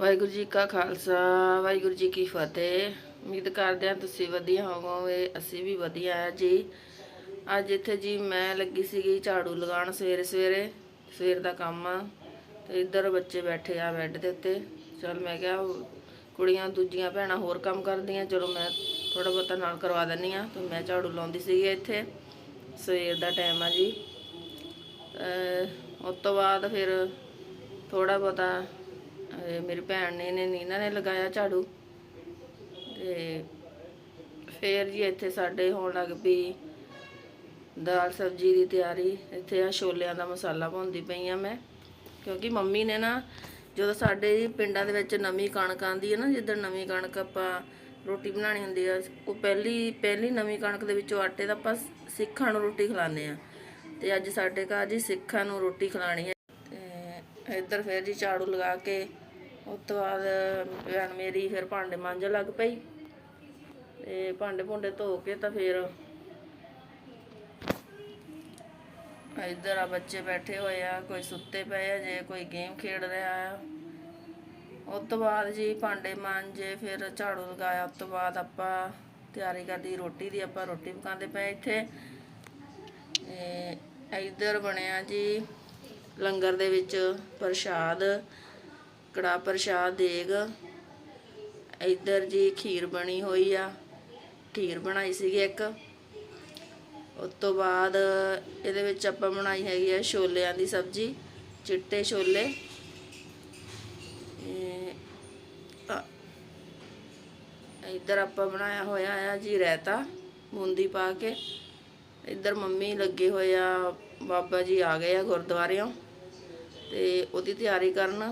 ਵਾਹਿਗੁਰੂ ਜੀ ਕਾ ਖਾਲਸਾ, ਵਾਹਿਗੁਰੂ ਜੀ ਕੀ ਫਤਿਹ। ਉਮੀਦ ਕਰਦੇ ਹਾਂ ਤੁਸੀਂ ਵਧੀਆ ਹੋਵੋਗੇ, ਅਸੀਂ ਵੀ ਵਧੀਆ ਆ ਜੀ। ਅੱਜ ਇੱਥੇ ਜੀ ਮੈਂ ਲੱਗੀ ਸੀਗੀ ਝਾੜੂ ਲਗਾਉਣ ਸਵੇਰੇ ਸਵੇਰੇ, ਸਵੇਰ ਦਾ ਕੰਮ। ਆ ਤੇ ਇੱਧਰ ਬੱਚੇ ਬੈਠੇ ਆ ਬੈੱਡ ਦੇ ਉੱਤੇ। ਚਲ ਮੈਂ ਕਿਹਾ ਕੁੜੀਆਂ ਦੂਜੀਆਂ ਭੈਣਾਂ ਹੋਰ ਕੰਮ ਕਰਦੀਆਂ, ਚਲੋ ਮੈਂ ਥੋੜਾ ਬਹੁਤਾ ਨਾਲ ਕਰਵਾ ਦਿੰਨੀ ਆ ਤੇ ਮੈਂ ਝਾੜੂ ਲਾਉਂਦੀ ਸੀਗੀ ਇੱਥੇ, ਸਵੇਰ ਦਾ ਟਾਈਮ ਆ ਜੀ। ਅਹ ਉਸ ਤੋਂ ਬਾਅਦ ਫਿਰ ਥੋੜਾ ਬਹੁਤਾ ਮੇਰੀ ਭੈਣ ਨੇ ਨੇ ਨੀਨਾ ਨੇ ਲਗਾਇਆ ਝਾੜੂ। ਤੇ ਫੇਰ ਜੀ ਇੱਥੇ ਸਾਡੇ ਹੋਣ ਲੱਗ ਪਈ ਦਾਲ ਸਬਜ਼ੀ ਦੀ ਤਿਆਰੀ। ਇੱਥੇ ਆ ਛੋਲਿਆਂ ਦਾ ਮਸਾਲਾ ਪਾਉਂਦੀ ਪਈ ਆ ਮੈਂ। ਕਿਉਂਕਿ ਮੰਮੀ ਨੇ ਨਾ, ਜਦੋਂ ਸਾਡੇ ਪਿੰਡਾਂ ਦੇ ਵਿੱਚ ਨਵੀਂ ਕਣਕ ਆਂਦੀ ਹੈ ਨਾ, ਜਿੱਦਣ ਨਵੀਂ ਕਣਕ ਆਪਾਂ ਰੋਟੀ ਬਣਾਉਣੀ ਹੁੰਦੀ ਆ, ਉਹ ਪਹਿਲੀ ਪਹਿਲੀ ਨਵੀਂ ਕਣਕ ਦੇ ਵਿੱਚੋਂ ਆਟੇ ਦਾ ਆਪਾਂ ਸਿੱਖਾਂ ਨੂੰ ਰੋਟੀ ਖਿਲਾਉਂਦੇ ਆ। ਤੇ ਅੱਜ ਸਾਡੇ ਘਰ ਜੀ ਸਿੱਖਾਂ ਨੂੰ ਰੋਟੀ ਖਿਲਾਣੀ ਹੈ ਇੱਧਰ ਫਿਰ ਜੀ ਝਾੜੂ ਲਗਾ ਕੇ, ਉਸ ਤੋਂ ਬਾਅਦ ਭੈਣ ਮੇਰੀ ਫਿਰ ਭਾਂਡੇ ਮਾਂਜਣ ਲੱਗ ਪਈ। ਤੇ ਭਾਂਡੇ ਭੁੰਡੇ ਧੋ ਕੇ ਤਾਂ ਫਿਰ ਇੱਧਰ ਆ ਬੱਚੇ ਬੈਠੇ ਹੋਏ ਆ, ਕੋਈ ਸੁੱਤੇ ਪਏ ਆ, ਜੇ ਕੋਈ ਗੇਮ ਖੇਡ ਰਿਹਾ ਆ। ਉਸ ਤੋਂ ਬਾਅਦ ਜੀ ਭਾਂਡੇ ਮਾਂਜੇ, ਫਿਰ ਝਾੜੂ ਲਗਾਇਆ, ਉਸ ਤੋਂ ਬਾਅਦ ਆਪਾਂ ਤਿਆਰੀ ਕਰਦੀ ਰੋਟੀ ਦੀ, ਆਪਾਂ ਰੋਟੀ ਪਕਾਉਂਦੇ ਪਏ ਇੱਥੇ। ਤੇ ਇੱਧਰ ਬਣਿਆ ਜੀ ਲੰਗਰ ਦੇ ਵਿੱਚ ਪ੍ਰਸ਼ਾਦ ਕੜਾ ਪ੍ਰਸ਼ਾਦ, ਦੇਗ। ਇੱਧਰ ਜੀ ਖੀਰ ਬਣੀ ਹੋਈ ਆ। ਖੀਰ ਬਣਾਈ ਸੀਗੀ ਇੱਕ। ਉਸ ਤੋਂ ਬਾਅਦ ਇਹਦੇ ਵਿੱਚ ਆਪਾਂ ਬਣਾਈ ਹੈਗੀ ਆ ਛੋਲਿਆਂ ਦੀ ਸਬਜ਼ੀ, ਚਿੱਟੇ ਛੋਲੇ। ਇੱਧਰ ਆਪਾਂ ਬਣਾਇਆ ਹੋਇਆ ਆ ਜੀ ਰਾਇਤਾ, ਬੂੰਦੀ ਪਾ ਕੇ। ਇੱਧਰ ਮੰਮੀ ਲੱਗੇ ਹੋਏ ਆ, ਬਾਬਾ ਜੀ ਆ ਗਏ ਆ ਗੁਰਦੁਆਰਿਓਂ ਤੇ ਉਹਦੀ ਤਿਆਰੀ ਕਰਨ।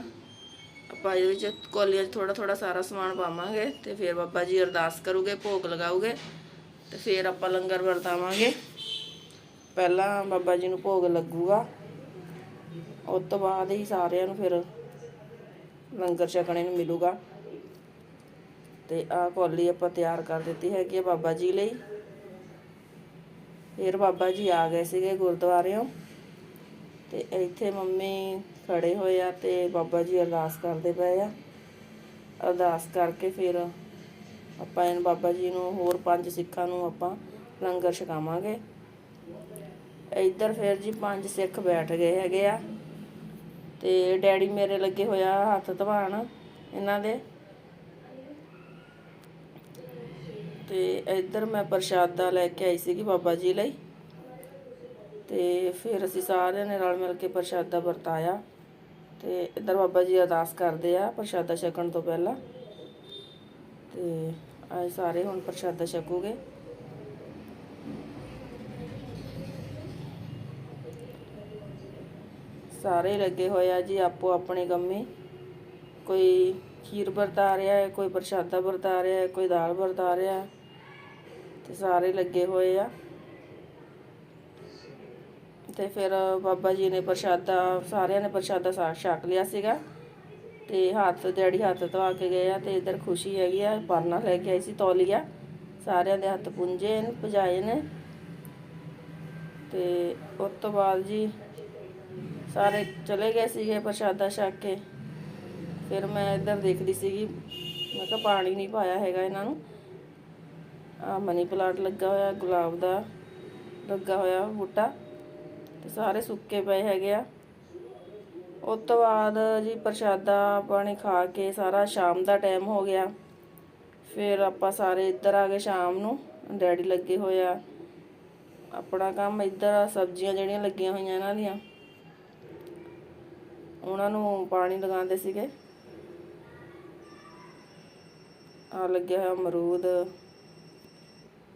ਆਪਾਂ ਇਹਦੇ ਵਿੱਚ ਕੋਲੀਆਂ 'ਚ ਥੋੜਾ ਥੋੜਾ ਸਾਰਾ ਸਮਾਨ ਪਾਵਾਂਗੇ ਤੇ ਫਿਰ ਬਾਬਾ ਜੀ ਅਰਦਾਸ ਕਰੂਗੇ, ਭੋਗ ਲਗਾਉਗੇ ਤੇ ਫਿਰ ਆਪਾਂ ਲੰਗਰ ਵਰਤਾਵਾਂਗੇ। ਪਹਿਲਾਂ ਬਾਬਾ ਜੀ ਨੂੰ ਭੋਗ ਲੱਗੂਗਾ, ਉਸ ਤੋਂ ਬਾਅਦ ਹੀ ਸਾਰਿਆਂ ਨੂੰ ਫਿਰ ਲੰਗਰ ਛਕਣੇ ਨੂੰ ਮਿਲੂਗਾ। ਤੇ ਆਹ ਕੋਲੀ ਆਪਾਂ ਤਿਆਰ ਕਰ ਦਿੱਤੀ ਹੈਗੀ ਹੈ ਬਾਬਾ ਜੀ ਲਈ। ਫਿਰ ਬਾਬਾ ਜੀ ਆ ਗਏ ਸੀਗੇ ਗੁਰਦੁਆਰਿਓਂ ਤੇ ਇੱਥੇ ਮੰਮੀ ਖੜੇ ਹੋਏ ਆ ਤੇ ਬਾਬਾ ਜੀ ਅਰਦਾਸ ਕਰਦੇ ਪਏ ਆ। ਅਰਦਾਸ ਕਰਕੇ ਫਿਰ ਆਪਾਂ ਇਹਨਾਂ ਬਾਬਾ ਜੀ ਨੂੰ ਹੋਰ ਪੰਜ ਸਿੱਖਾਂ ਨੂੰ ਆਪਾਂ ਲੰਗਰ ਛਕਾਵਾਂਗੇ। ਇੱਧਰ ਫਿਰ ਜੀ ਪੰਜ ਸਿੱਖ ਬੈਠ ਗਏ ਹੈਗੇ ਆ ਤੇ ਡੈਡੀ ਮੇਰੇ ਲੱਗੇ ਹੋਇਆ ਹੱਥ ਧਵਾਣ ਇਹਨਾਂ ਦੇ। ਤੇ ਇੱਧਰ ਮੈਂ ਪ੍ਰਸ਼ਾਦਾ ਲੈ ਕੇ ਆਈ ਸੀਗੀ ਬਾਬਾ ਜੀ ਲਈ। ਤੇ ਫਿਰ ਅਸੀਂ ਸਾਰਿਆਂ ਨੇ ਰਲ ਮਿਲ ਕੇ ਪ੍ਰਸ਼ਾਦਾ ਵਰਤਾਇਆ। ਤੇ ਇੱਧਰ ਬਾਬਾ ਜੀ ਅਰਦਾਸ ਕਰਦੇ ਆ ਪ੍ਰਸ਼ਾਦਾ ਛਕਣ ਤੋਂ ਪਹਿਲਾਂ। ਤੇ ਅੱਜ ਸਾਰੇ ਹੁਣ ਪ੍ਰਸ਼ਾਦਾ ਛਕੂਗੇ। ਸਾਰੇ ਲੱਗੇ ਹੋਏ ਆ ਜੀ ਆਪੋ ਆਪਣੇ ਕੰਮੇ ਕੋਈ ਖੀਰ ਵਰਤਾ ਰਿਹਾ ਹੈ, ਕੋਈ ਪ੍ਰਸ਼ਾਦਾ ਵਰਤਾ ਰਿਹਾ ਹੈ, ਕੋਈ ਦਾਲ ਵਰਤਾ ਰਿਹਾ ਹੈ। ਤੇ ਸਾਰੇ ਲੱਗੇ ਹੋਏ ਆ। ਤੇ ਫਿਰ ਬਾਬਾ ਜੀ ਨੇ ਪ੍ਰਸ਼ਾਦਾ, ਸਾਰਿਆਂ ਨੇ ਪ੍ਰਸ਼ਾਦਾ ਸਾ- ਛਕ ਲਿਆ ਸੀਗਾ। ਤੇ ਹੱਥ, ਡੈਡੀ ਹੱਥ ਧਵਾ ਕੇ ਗਏ ਆ ਤੇ ਇਧਰ ਖੁਸ਼ੀ ਹੈਗੀ ਆ, ਪਰਨਾ ਲੈ ਕੇ ਆਈ ਸੀ ਤੌਲੀਆ। ਸਾਰਿਆਂ ਦੇ ਹੱਥ ਪੁੰਝੇ ਨੇ, ਭਜਾਏ ਨੇ। ਤੇ ਉਸ ਤੋਂ ਬਾਅਦ ਜੀ ਸਾਰੇ ਚਲੇ ਗਏ ਸੀਗੇ ਪ੍ਰਸ਼ਾਦਾ ਛਕ ਕੇ। ਫਿਰ ਮੈਂ ਇੱਧਰ ਦੇਖਦੀ ਸੀਗੀ, ਮੈਂ ਕਿਹਾ ਪਾਣੀ ਨਹੀਂ ਪਾਇਆ ਹੈਗਾ ਇਹਨਾਂ ਨੂੰ। ਆ ਮਨੀ ਪਲਾਂਟ ਲੱਗਾ ਹੋਇਆ, ਗੁਲਾਬ ਦਾ ਲੱਗਾ ਹੋਇਆ ਬੂਟਾ ਤੇ ਸਾਰੇ ਸੁੱਕੇ ਪਏ ਹੈਗੇ ਆ। ਉਸ ਤੋਂ ਬਾਅਦ ਜੀ ਪ੍ਰਸ਼ਾਦਾ ਪਾਣੀ ਖਾ ਕੇ ਸਾਰਾ ਸ਼ਾਮ ਦਾ ਟਾਈਮ ਹੋ ਗਿਆ। ਫਿਰ ਆਪਾਂ ਸਾਰੇ ਇੱਧਰ ਆ ਗਏ ਸ਼ਾਮ ਨੂੰ, ਡੈਡੀ ਲੱਗੇ ਹੋਏ ਆ। ਆਪਣਾ ਕੰਮ ਇੱਧਰ ਆ, ਸਬਜ਼ੀਆਂ ਜਿਹੜੀਆਂ ਲੱਗੀਆਂ ਹੋਈਆਂ ਇਹਨਾਂ ਦੀਆਂ। ਉਹਨਾਂ ਨੂੰ ਪਾਣੀ ਲਗਾਉਂਦੇ ਸੀਗੇ। ਆ ਲੱਗਿਆ ਹੋਇਆ ਅਮਰੂਦ।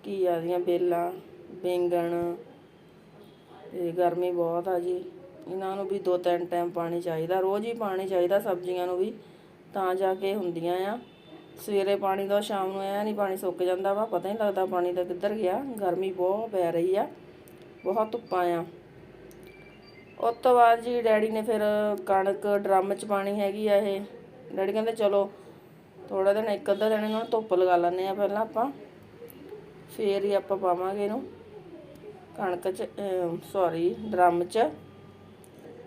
ਘੀਆ ਦੀਆਂ ਵੇਲਾਂ ਬੈਂਗਣ ਅਤੇ ਗਰਮੀ ਬਹੁਤ ਆ ਜੀ। ਇਹਨਾਂ ਨੂੰ ਵੀ ਦੋ ਤਿੰਨ ਟਾਈਮ ਪਾਣੀ ਚਾਹੀਦਾ, ਰੋਜ਼ ਹੀ ਪਾਣੀ ਚਾਹੀਦਾ ਸਬਜ਼ੀਆਂ ਨੂੰ ਵੀ, ਤਾਂ ਜਾ ਕੇ ਹੁੰਦੀਆਂ ਆ। ਸਵੇਰੇ ਪਾਣੀ ਦੋ, ਸ਼ਾਮ ਨੂੰ ਐ ਨਹੀਂ ਪਾਣੀ ਸੁੱਕ ਜਾਂਦਾ ਵਾ, ਪਤਾ ਨਹੀਂ ਲੱਗਦਾ ਪਾਣੀ ਦਾ ਕਿੱਧਰ ਗਿਆ, ਗਰਮੀ ਬਹੁਤ ਪੈ ਰਹੀ ਆ, ਬਹੁਤ ਧੁੱਪਾਂ ਆ। ਉਸ ਤੋਂ ਬਾਅਦ ਜੀ ਡੈਡੀ ਨੇ ਫਿਰ ਕਣਕ ਡਰਮ 'ਚ ਪਾਣੀ ਹੈਗੀ ਆ ਇਹ। ਡੈਡੀ ਕਹਿੰਦੇ, ਚਲੋ ਥੋੜਾ ਦਿਨ, ਇੱਕ ਅੱਧਾ ਦਿਨ ਇਹਨਾਂ ਨੂੰ ਧੁੱਪ ਲਗਾ ਲੈਂਦੇ ਆ ਪਹਿਲਾਂ ਆਪਾਂ। ਫੇਰ ਹੀ ਆਪਾਂ ਪਾਵਾਂਗੇ ਇਹਨੂੰ। ਕਣਕ 'ਚ ਸੌਰੀ ਡਰਮ 'ਚ।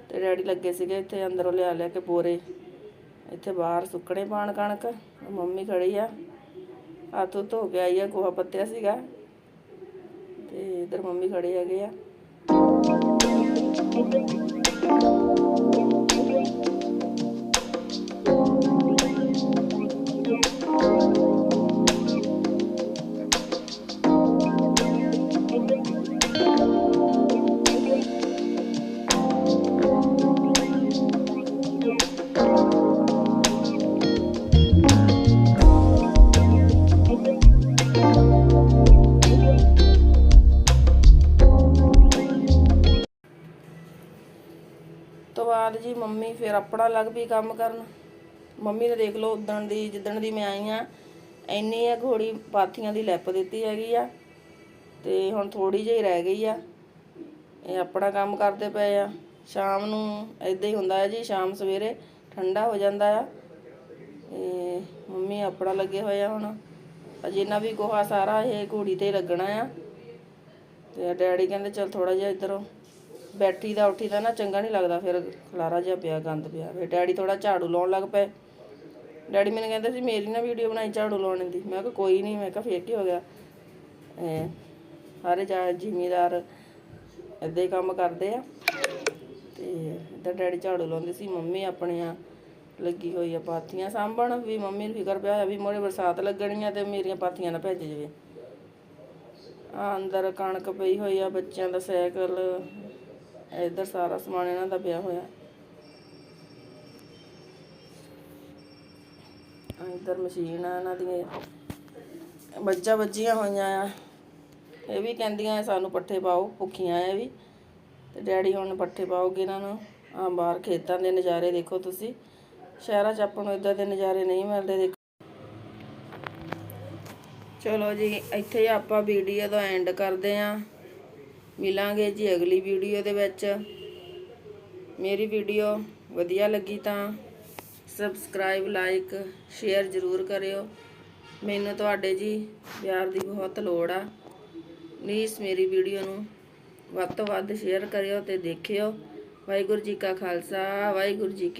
ਤੇ ਡੈਡੀ ਲੱਗੇ ਸੀਗੇ ਇੱਥੇ ਅੰਦਰੋਂ ਲਿਆ ਲਿਆ ਕੇ ਬੋਰੇ। ਇੱਥੇ ਬਾਹਰ ਸੁੱਕਣੇ ਪਾਣ ਕਣਕ ਮੰਮੀ ਖੜੀ ਆ। ਹੱਥ ਧੋ ਕੇ ਆਈ ਆ, ਗੋਹਾ ਪੱਤਿਆ ਸੀਗਾ। ਤੇ ਇਧਰ ਮੰਮੀ ਖੜੇ ਹੈਗੇ ਆ। ਤੋਂ ਬਾਅਦ ਜੀ ਮੰਮੀ ਫਿਰ ਆਪਣਾ ਲੱਗ ਪਈ ਕੰਮ ਕਰਨ। ਮੰਮੀ ਨੇ ਦੇਖ ਲਓ, ਉਦਣ ਦੀ, ਜਿੱਦਣ ਦੀ ਮੈਂ ਆਈ ਆ, ਇੰਨੀ ਆ ਘੋੜੀ ਪਾਥੀਆਂ ਦੀ ਲਿਪ ਦਿੱਤੀ ਹੈਗੀ ਆ। ਤੇ ਹੁਣ ਥੋੜੀ ਜਿਹੀ ਰਹਿ ਗਈ ਆ। ਇਹ ਆਪਣਾ ਕੰਮ ਕਰਦੇ ਪਏ ਆ। ਸ਼ਾਮ ਨੂੰ ਇਦਾਂ ਹੀ ਹੁੰਦਾ ਹੈ ਜੀ, ਸ਼ਾਮ ਸਵੇਰੇ ਠੰਡਾ ਹੋ ਜਾਂਦਾ ਆ। ਤੇ ਮੰਮੀ ਆਪਣਾ ਲੱਗੇ ਹੋਏ ਆ ਹੁਣ। ਜਿੰਨਾ ਵੀ ਗੋਹਾ ਸਾਰਾ ਇਹ ਘੋੜੀ ਤੇ ਲੱਗਣਾ ਆ। ਤੇ ਡੈਡੀ ਕਹਿੰਦੇ ਚਲ ਥੋੜਾ ਜਿਹਾ ਇੱਧਰੋਂ ਬੈਠੀ ਦਾ ਉੱਠੀ ਦਾ ਨਾ ਚੰਗਾ ਨਹੀਂ ਲੱਗਦਾ, ਫਿਰ ਖਲਾਰਾ ਜਿਹਾ ਪਿਆ, ਗੰਦ ਪਿਆ। ਫਿਰ ਡੈਡੀ ਥੋੜਾ ਝਾੜੂ ਲਾਉਣ ਲੱਗ ਪਏ। ਡੈਡੀ ਮੈਨੂੰ ਕਹਿੰਦੇ ਸੀ, ਮੇਰੀ ਨਾ ਵੀਡੀਓ ਬਣਾਈ ਝਾੜੂ ਲਾਉਣ ਦੀ। ਮੈਂ ਕਿਹਾ ਕੋਈ ਨਹੀਂ, ਮੈਂ ਕਿਹਾ ਫੇਰ ਕੀ ਹੋ ਗਿਆ। ਸਾਰੇ ਜਾ ਜ਼ਿਮੀਦਾਰ ਏਦਾਂ ਹੀ ਕੰਮ ਕਰਦੇ ਆ। ਤੇ ਇੱਧਰ ਡੈਡੀ ਝਾੜੂ ਲਾਉਂਦੇ ਸੀ, ਮੰਮੀ ਆਪਣੀਆਂ ਲੱਗੀ ਹੋਈ ਆ ਪਾਥੀਆਂ ਸਾਂਭਣ, ਵੀ ਮੰਮੀ ਨੂੰ ਫਿਕਰ ਪਿਆ ਹੋਇਆ ਵੀ ਮੋਰੇ ਬਰਸਾਤ ਲੱਗਣੀ ਆ ਤੇ ਮੇਰੀਆਂ ਪਾਥੀਆਂ ਨਾ ਭੱਜ ਜਾਵੇ। ਆ ਅੰਦਰ ਕਣਕ ਪਈ ਹੋਈ ਆ, ਬੱਚਿਆਂ ਦਾ ਸਾਈਕਲ, ਇੱਧਰ ਸਾਰਾ ਸਮਾਨ ਇਹਨਾਂ ਦਾ ਪਿਆ ਹੋਇਆ। ਆ ਇੱਧਰ ਮਸ਼ੀਨ ਆ ਇਹਨਾਂ ਦੀਆਂ ਮੱਝਾਂ ਵੱਜੀਆਂ ਹੋਈਆਂ ਆ। ਇਹ ਵੀ ਕਹਿੰਦੀਆਂ ਸਾਨੂੰ ਪੱਠੇ ਪਾਓ, ਭੁੱਖੀਆਂ ਆ ਵੀ। ਤੇ ਡੈਡੀ ਹੁਣ ਪੱਠੇ ਪਾਓਗੇ ਇਹਨਾਂ ਨੂੰ ਆ ਬਾਹਰ ਖੇਤਾਂ ਦੇ ਨਜ਼ਾਰੇ ਦੇਖੋ ਤੁਸੀਂ। ਸ਼ਹਿਰਾਂ 'ਚ ਆਪਾਂ ਨੂੰ ਇਦਾਂ ਦੇ ਨਜ਼ਾਰੇ ਨਹੀਂ ਮਿਲਦੇ, ਦੇਖੋ। ਚਲੋ ਜੀ, ਇੱਥੇ ਆਪਾਂ ਵੀਡੀਓ ਦਾ ਐਂਡ ਕਰਦੇ ਆਂ ਮਿਲਾਂਗੇ ਜੀ ਅਗਲੀ ਵੀਡੀਓ ਦੇ ਵਿੱਚ। ਮੇਰੀ ਵੀਡੀਓ ਵਧੀਆ ਲੱਗੀ ਤਾਂ ਸਬਸਕ੍ਰਾਈਬ ਲਾਈਕ ਸ਼ੇਅਰ ਜ਼ਰੂਰ ਕਰਿਓ। ਮੈਨੂੰ ਤੁਹਾਡੇ ਜੀ ਪਿਆਰ ਦੀ ਬਹੁਤ ਲੋੜ ਆ। ਪਲੀਜ਼ ਮੇਰੀ ਵੀਡੀਓ ਨੂੰ ਵੱਧ ਤੋਂ ਵੱਧ ਸ਼ੇਅਰ ਕਰਿਓ ਤੇ ਦੇਖਿਓ। ਵਾਹਿਗੁਰੂ ਜੀ ਕਾ ਖਾਲਸਾ, ਵਾਹਿਗੁਰੂ ਜੀ ਕੀ